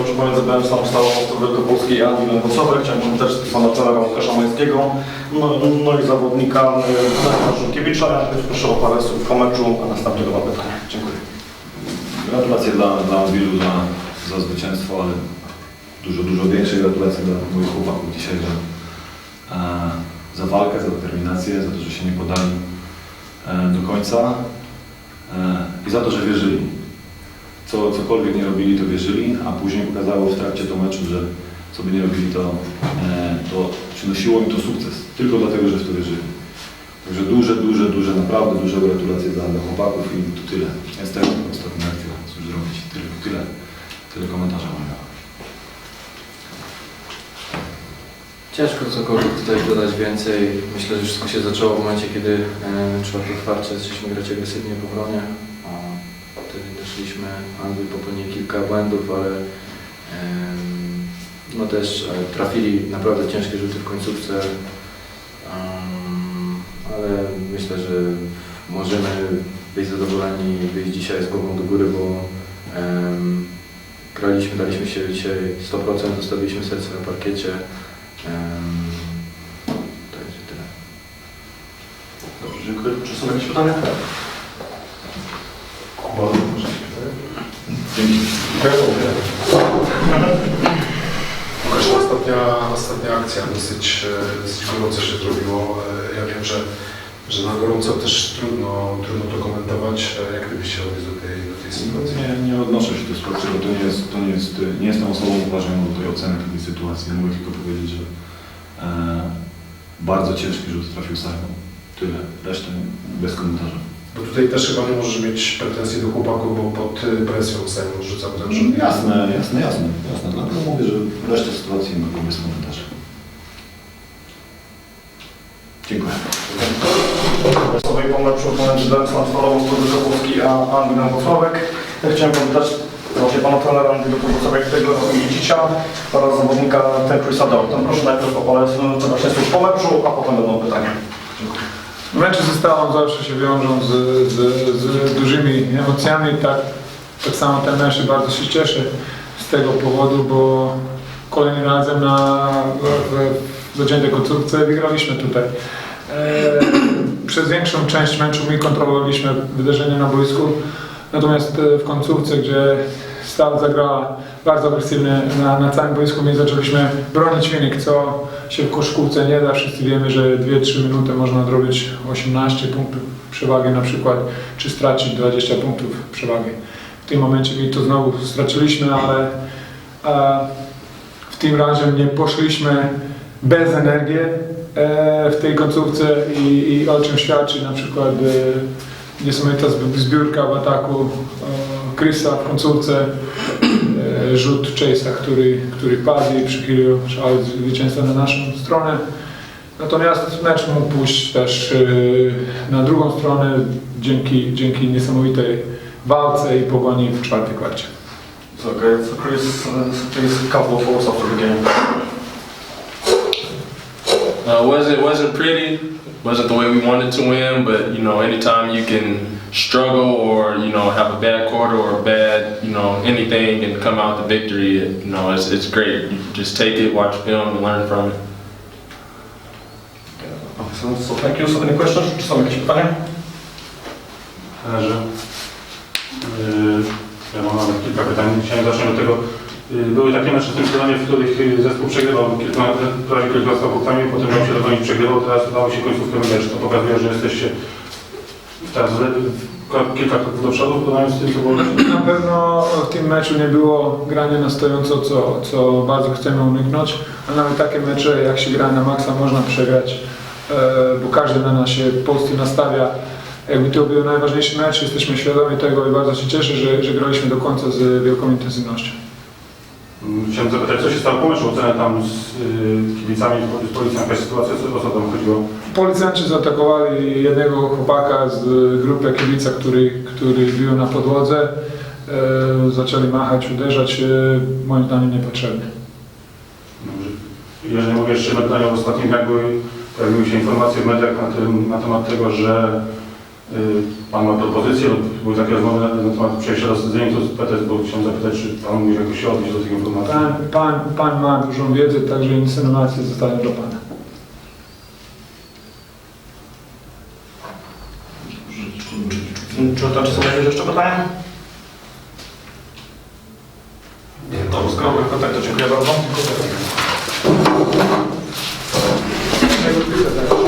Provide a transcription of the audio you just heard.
meczu pomiędzy BM Staną Stałą Ostrów Wielkopolskiej a Admirem Kosowe. Chciałem powitać pana trenera Łukasza Mańskiego, no, no i zawodnika Daniela Żurkiewicza. Najpierw Proszę o parę słów po meczu, a następnie dwa pytania. Dziękuję. Gratulacje dla, dla Mobilu za, za zwycięstwo, ale dużo, dużo większe gratulacje dla moich chłopaków dzisiaj za, e, za walkę, za determinację, za to, że się nie podali e, do końca e, i za to, że wierzyli. Co, cokolwiek nie robili, to wierzyli, a później pokazało w trakcie to meczu, że co by nie robili, to, e, to przynosiło im to sukces. Tylko dlatego, że w to wierzyli. Także duże, duże, duże, naprawdę duże gratulacje dla, dla chłopaków i to tyle. Niestety ostatnia akcja, cóż zrobić, tyle, tyle, tyle komentarza mam. Ciężko cokolwiek tutaj dodać więcej. Myślę, że wszystko się zaczęło w momencie, kiedy e, czwarte otwarcie zaczęliśmy grać agresywnie w obronie. Doszliśmy, Anglii popełnili kilka błędów, ale no też e, trafili naprawdę ciężkie rzuty w końcówce. Ale myślę, że możemy być zadowoleni wyjść dzisiaj z głową do góry, bo graliśmy, daliśmy się dzisiaj 100%, zostawiliśmy serce na parkiecie. Także tyle. Dobrze, dziękuję. Czy są jakieś pytania? Łukasz, ostatnia, ostatnia akcja dosyć, e, dosyć gorąco się zrobiło. E, Ja wiem, że, że na gorąco też trudno, trudno to komentować. E, Jak ty byś się odniósł do tej, do tej sytuacji? Nie, nie odnoszę się do sportu, bo to nie jest, to nie jest, nie jestem osobą uważającą do tej oceny takiej sytuacji. Mogę tylko powiedzieć, że e, bardzo ciężki rzut trafił Simon. Tyle. Resztę bez komentarza. Bo tutaj też chyba nie możesz mieć pretensji do chłopaków, bo pod e, presją Simon rzucał ten rzut. Jasne, jasne, jasne, jasne. Dlatego mówię, że resztę sytuacji mogę bez komentarzy. Dziękuję. sobie po meczu pomiędzy BM Staną Stałą Ostrów Wielkopolskiej a Admirem Włocławek. Ja chciałem powitać właśnie pana trenera Andrzeja Włocławek, tego Dzicia oraz zawodnika Tempry Sadorton. Proszę najpierw o parę słów właśnie słów po meczu, a potem będą pytania. Mecze ze Stalą zawsze się wiążą z, z, z dużymi emocjami, tak, tak samo ten mecz bardzo się cieszę z tego powodu, bo kolejnym razem na zaciętej końcówce wygraliśmy tutaj. E, przez większą część meczu my kontrolowaliśmy wydarzenia na boisku, natomiast e, w końcówce, gdzie Stal zagrała bardzo agresywnie na, na całym boisku, my zaczęliśmy bronić wynik, co się w koszkówce nie da. Wszyscy wiemy, że 2-3 minuty można zrobić 18 punktów przewagi na przykład, czy stracić 20 punktów przewagi. W tym momencie my to znowu straciliśmy, ale e, w tym razie nie poszliśmy bez energii e, w tej końcówce i, i o czym świadczy na przykład e, niesamowita zbi- zbiórka w ataku e, Chrisa w końcówce, e, rzut Chase'a, który, który padł i przychylił zwycięstwa na naszą stronę. Natomiast mecz mógł pójść też e, na drugą stronę dzięki, dzięki niesamowitej walce i pogoni w czwartej kwarcie. So, okay, so Chris, please a couple of thoughts after the game. Uh, wasn't wasn't pretty. Wasn't the way we wanted to win, but you know, anytime you can struggle or you know have a bad quarter or a bad you know anything and come out the victory, you know, it's it's great. You just take it, watch film, and learn from it. So, so thank you. So any questions? Czy są jakieś pytania? Trenerze, yy, ja mam nawet kilka pytań. Chciałem zacząć od tego. Yy, Były takie mecze w tym w których yy, zespół przegrywał kilkoma, prawie kilkoma punktami, potem miał się dogonić, przegrywał, teraz udało się końcówkę wygrać. To pokazuje, że jesteście teraz ko- kilka kroków do przodu, z tym, co było Na pewno w tym meczu nie było grania na stojąco, co, co bardzo chcemy uniknąć, a nawet takie mecze, jak się gra na maksa, można przegrać, e, bo każdy na nas się polski nastawia. Jakby to był najważniejszy mecz, jesteśmy świadomi tego i bardzo się cieszę, że, że graliśmy do końca z wielką intensywnością. Chciałem zapytać, co się stało po meczu, tam z yy, kibicami, z policją, jakaś sytuacja, co o co tam chodziło? Policjanci zaatakowali jednego chłopaka z grupy kibica, który, który był na podłodze. E, zaczęli machać, uderzać, e, moim zdaniem niepotrzebnie. Dobrze. Jeżeli mogę jeszcze jedno pytanie o ostatnim, jakby pojawiły się informacje w mediach na, na temat tego, że y, Y, pan ma propozycję, były takie rozmowy na temat przejścia do studentów z PTS, bo chciałem zapytać, czy Pan mógł jakoś się odnieść do tych informacji? Pan, pan, pan ma dużą wiedzę, także insynumacje zostają do Pana. Czy to czy są jakieś jeszcze pytania? Nie, To skoro był kontakt, to dziękuję bardzo. Dziękuję.